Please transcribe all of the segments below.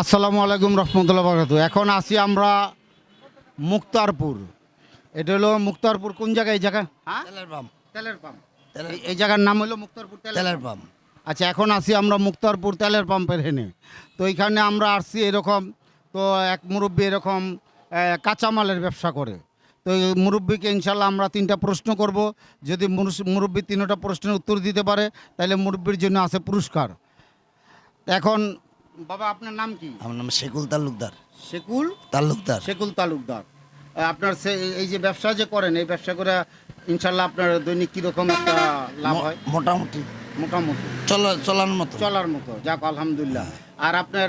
আসসালামু আলাইকুম রহমতুল্লাহ বরকাতু এখন আসি আমরা মুক্তারপুর। এটা হলো মুক্তারপুর কোন জায়গায় এই জায়গা? হ্যাঁ? তেলের পাম্প। তেলের পাম্প। এই- জায়গার নাম হলো মুক্তারপুর তেলের পাম্প। আচ্ছা এখন আসি আমরা মুক্তারপুর তেলের পাম্পের হেনে। তো এইখানে আমরা আসছি এরকম তো এক মুরব্বী এরকম কাঁচামালের ব্যবসা করে। তো এই মুরব্বীকে ইনশাল্লাহ আমরা তিনটা প্রশ্ন করব। যদি মুরব্বী তিনটা প্রশ্নের উত্তর দিতে পারে তাহলে মুরব্বীর জন্য আছে পুরস্কার। এখন বাবা আপনার নাম কি? আমার নাম শেকুল তালুকদার। শেকুল? তালুকদার। শেকুল তালুকদার। আপনার এই যে ব্যবসা যে করেন এই ব্যবসা করে ইনশাল্লাহ আপনার দৈনিক কীরকম একটা লাভ হয়? মোটামুটি। মোটামুটি। চলা চলার মতো। চলার মতো যাক আলহামদুলিল্লাহ। আর আপনার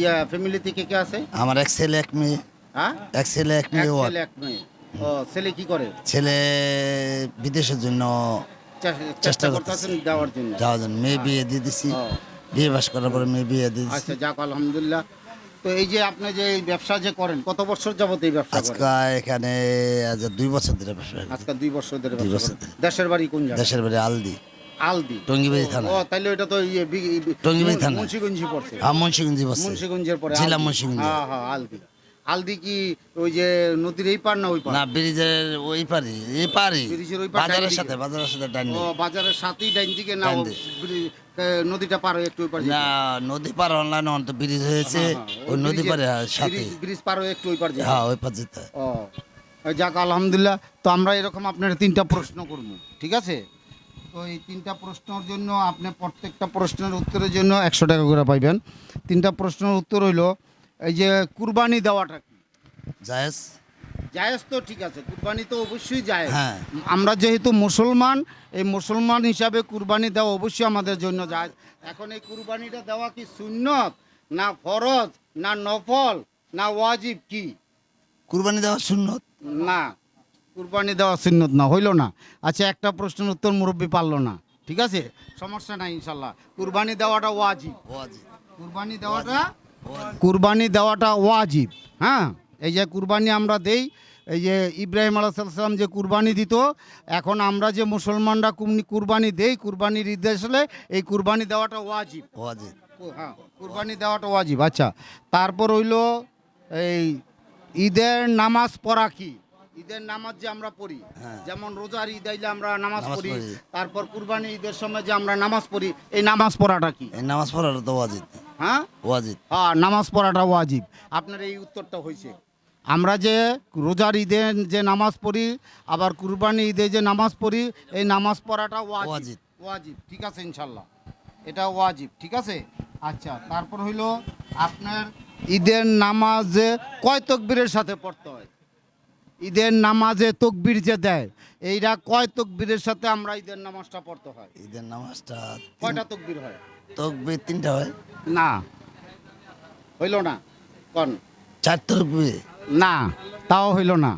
ইয়া ফ্যামিলিতে কে কে আছে? আমার এক ছেলে এক মেয়ে। হ্যাঁ? এক ছেলে এক মেয়ে ছেলে এক মেয়ে। ও ছেলে কি করে? ছেলে বিদেশের জন্য চেষ্টা করতেছেন যাওয়ার জন্য। যাওয়ার জন্য। মেয়ে বিয়ে দিয়ে দিছি। বিয়ে বাস করার পরে মেয়ে বিয়ে দিয়েছি। আচ্ছা যাক আলহামদুলিল্লাহ। তো এই যে আপনি যে এই ব্যবসা যে করেন কত বছর যাবত এই ব্যবসা করেন? আজকে এখানে আজ দুই বছর ধরে ব্যবসা করি। আজকে দুই বছর ধরে দুই ব্যবসা বছর করেন। দেশের বাড়ি কোন জায়গায়? দেশের বাড়ি আলদি। আলদি। টঙ্গিবাড়ি থানা। ও তাইলে ওটা তো ইয়ে বি- বি- টঙ্গিবাড়ি থানা। মুন্সিগঞ্জি পড়ছে। হ্যাঁ মুন্সিগঞ্জি বসছে মুন্সিগঞ্জের পরে জেলা আলদি। মুন্সিগঞ্জ। হ্যাঁ হ্যাঁ আলদি। আলদি কি ওই যে নদীর এই পার না ওই পার না ব্রিজের ওই পারি এই পারি ব্রিজের ওই পার বাজারের সাথে বাজারের সাথে ডান ও বাজারের সাথেই ডাইন দিকে না ডাইন নদীটা পার হয়ে একটু ওই পার না নদী পার অনলাইন অন্ত ব্রিজ হয়েছে হ্যাঁ, হ্যাঁ, ওই নদী পারে সাথে। ব্রিজ- ব্রিজ পার হয়ে একটু ওই পার যেতে? হ্যাঁ ওই পার যেতে। ও যাক আলহামদুলিল্লাহ তো আমরা এরকম আপনার তিনটা প্রশ্ন করব ঠিক আছে? তো এই তিনটা প্রশ্নের জন্য আপনি প্রত্যেকটা প্রশ্নের উত্তরের জন্য একশো টাকা করে পাইবেন। তিনটা প্রশ্নের উত্তর হইল এই যে কুরবানি দেওয়াটা কি? জায়েজ। জায়েজ তো ঠিক আছে কুরবানি তো অবশ্যই জায়েজ। হ্যাঁ। আমরা যেহেতু মুসলমান এই মুসলমান হিসাবে কুরবানি দেওয়া অবশ্যই আমাদের জন্য জায়েজ। এখন এই কুরবানিটা দেওয়া কি সুন্নত না ফরজ না নফল না ওয়াজিব কি? কুরবানি দেওয়া সুন্নত। না কুরবানি দেওয়া সুন্নত না হইল না। আচ্ছা একটা প্রশ্নের উত্তর মুরব্বী পারল না ঠিক আছে? সমস্যা নাই ইনশাল্লাহ। কুরবানি দেওয়াটা ওয়াজিব। ওয়াজিব। কুরবানি দেওয়াটা। কুরবানি দেওয়াটা ওয়াজিব হ্যাঁ? এই যে কুরবানি আমরা দেই এই যে ইব্রাহিম আলাইসাল্লাম যে কুরবানি দিত এখন আমরা যে মুসলমানরা কুরবানি দেই কুরবানির ঈদ আসলে এই কুরবানি দেওয়াটা ওয়াজিব। ওয়াজিব। হ্যাঁ কুরবানি দেওয়াটা ওয়াজিব আচ্ছা। তারপর হইল এই ঈদের নামাজ পড়া কি? ঈদের নামাজ যে আমরা পড়ি হ্যাঁ। যেমন রোজার ঈদ আইলে আমরা নামাজ পড়ি। তারপর কুরবানি ঈদের সময় যে আমরা নামাজ পড়ি এই নামাজ পড়াটা কি? এই নামাজ পড়ার তো ওয়াজিব। হ্যাঁ? ওয়াজিব। হ্যাঁ নামাজ পড়াটা ওয়াজিব। আপনার এই উত্তরটা হয়েছে। আমরা যে রোজার ঈদে যে নামাজ পড়ি আবার কুরবানি ঈদে যে নামাজ পড়ি এই নামাজ পড়াটা ওয়াজিব। ওয়াজিব। ওয়াজিব। ঠিক আছে ইনশাল্লাহ। এটা ওয়াজিব। ঠিক আছে? আচ্ছা তারপর হইল আপনার ঈদের নামাজে কয় তকবীরের সাথে পড়তে হয়? ঈদের নামাজে তকবির যে দেয় এইটা কয় তকবীরের সাথে আমরা ঈদের নামাজটা পড়তে হয়? ঈদের নামাজটা কয়টা তকবির হয়? তকবির তিনটা হয়। না। হইল না। কন? চার তকবির। না তাও হইল না।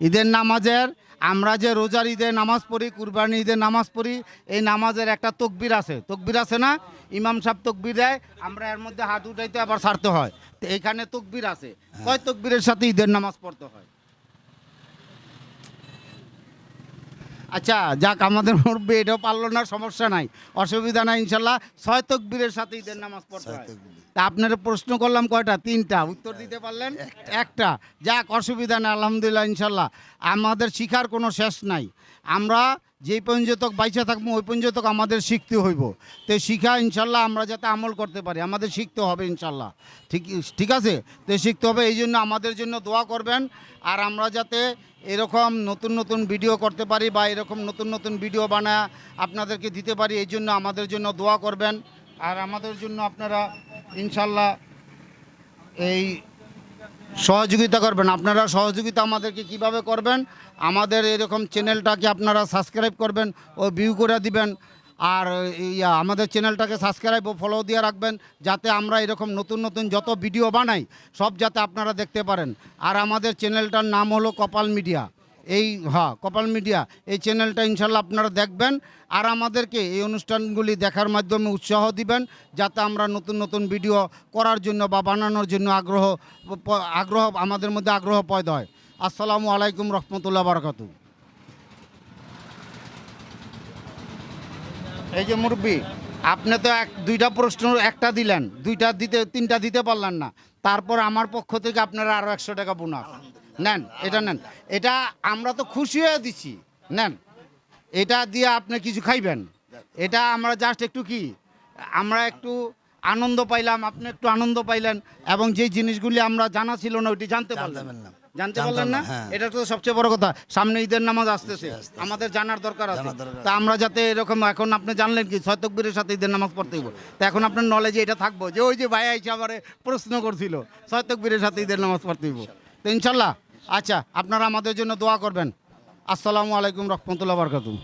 ঈদের নামাজের আমরা যে রোজার ঈদে নামাজ পড়ি কুরবানি ঈদে নামাজ পড়ি এই নামাজের একটা তকবির আছে। তকবির আছে না? ইমাম সাহেব তকবির দেয় আমরা এর মধ্যে হাত উঠাইতে আবার ছাড়তে হয়। তো এখানে তকবির আছে। কয় তকবিরের সাথে ঈদের নামাজ পড়তে হয়? আচ্ছা যাক আমাদের মুরব্বী এটাও পারল না সমস্যা নাই। অসুবিধা নাই ইনশাল্লাহ। ছয় তকবীরের সাথে ঈদের নামাজ পড়তে হয়। তা আপনারা প্রশ্ন করলাম কয়টা? তিনটা। উত্তর দিতে পারলেন? একটা। যাক অসুবিধা নাই আলহামদুলিল্লাহ ইনশাল্লাহ। আমাদের শিখার কোনো শেষ নাই। আমরা যেই পর্যন্ত বাইচা থাকব, ওই পর্যন্ত আমাদের শিখতে হইব। তো শিখা ইনশাল্লাহ আমরা যাতে আমল করতে পারি। আমাদের শিখতে হবে ইনশাল্লাহ। ঠিক ঠিক আছে? তো শিখতে হবে, এই জন্য আমাদের জন্য দোয়া করবেন। আর আমরা যাতে এরকম নতুন নতুন ভিডিও করতে পারি বা এরকম নতুন নতুন ভিডিও বানায় আপনাদেরকে দিতে পারি, এই জন্য আমাদের জন্য দোয়া করবেন। আর আমাদের জন্য আপনারা ইনশাল্লাহ এই সহযোগিতা করবেন। আপনারা সহযোগিতা আমাদেরকে কীভাবে করবেন, আমাদের এরকম চ্যানেলটাকে আপনারা সাবস্ক্রাইব করবেন ও ভিউ করে দিবেন। আর ইয়া, আমাদের চ্যানেলটাকে সাবস্ক্রাইব ও ফলো দিয়ে রাখবেন, যাতে আমরা এরকম নতুন নতুন যত ভিডিও বানাই, সব যাতে আপনারা দেখতে পারেন। আর আমাদের চ্যানেলটার নাম হলো কপাল মিডিয়া। এই হ্যাঁ কপাল মিডিয়া, এই চ্যানেলটা ইনশাল্লাহ আপনারা দেখবেন। আর আমাদেরকে এই অনুষ্ঠানগুলি দেখার মাধ্যমে উৎসাহ দিবেন, যাতে আমরা নতুন নতুন ভিডিও করার জন্য বা বানানোর জন্য আগ্রহ আগ্রহ, আমাদের মধ্যে আগ্রহ পয়দা হয়। আসসালামু আলাইকুম রহমতুল্লাহ বারকাতু। এই যে মুরব্বী, আপনি তো এক, দুইটা প্রশ্ন একটা দিলেন, দুইটা দিতে, তিনটা দিতে পারলেন না। তারপর আমার পক্ষ থেকে আপনারা আরও একশো টাকা বোনাস। নেন এটা নেন। এটা আমরা তো খুশি হয়ে দিচ্ছি নেন। এটা দিয়ে আপনি কিছু খাইবেন। এটা আমরা জাস্ট একটু কি আমরা একটু আনন্দ পাইলাম আপনি একটু আনন্দ পাইলেন এবং যে জিনিসগুলি আমরা জানা ছিল না ওইটি জানতে পারলাম। জানতে পারলেন না? হ্যাঁ। এটা তো সবচেয়ে বড় কথা সামনে ঈদের নামাজ আসতেছে। আমাদের জানার দরকার আছে। তা আমরা যাতে এরকম এখন আপনি জানলেন কি ছয় তকবীরের সাথে ঈদের নামাজ পড়তে হইব। তা এখন আপনার নলেজে এটা থাকব যে ওই যে ভাই আইসে আমার প্রশ্ন করছিল ছয় তকবীরের সাথে ঈদের নামাজ পড়তে হইব। তো ইনশাল্লাহ আচ্ছা আপনারা আমাদের জন্য দোয়া করবেন। আসসালামু আলাইকুম রহমতুল্লাহ বরকাতুম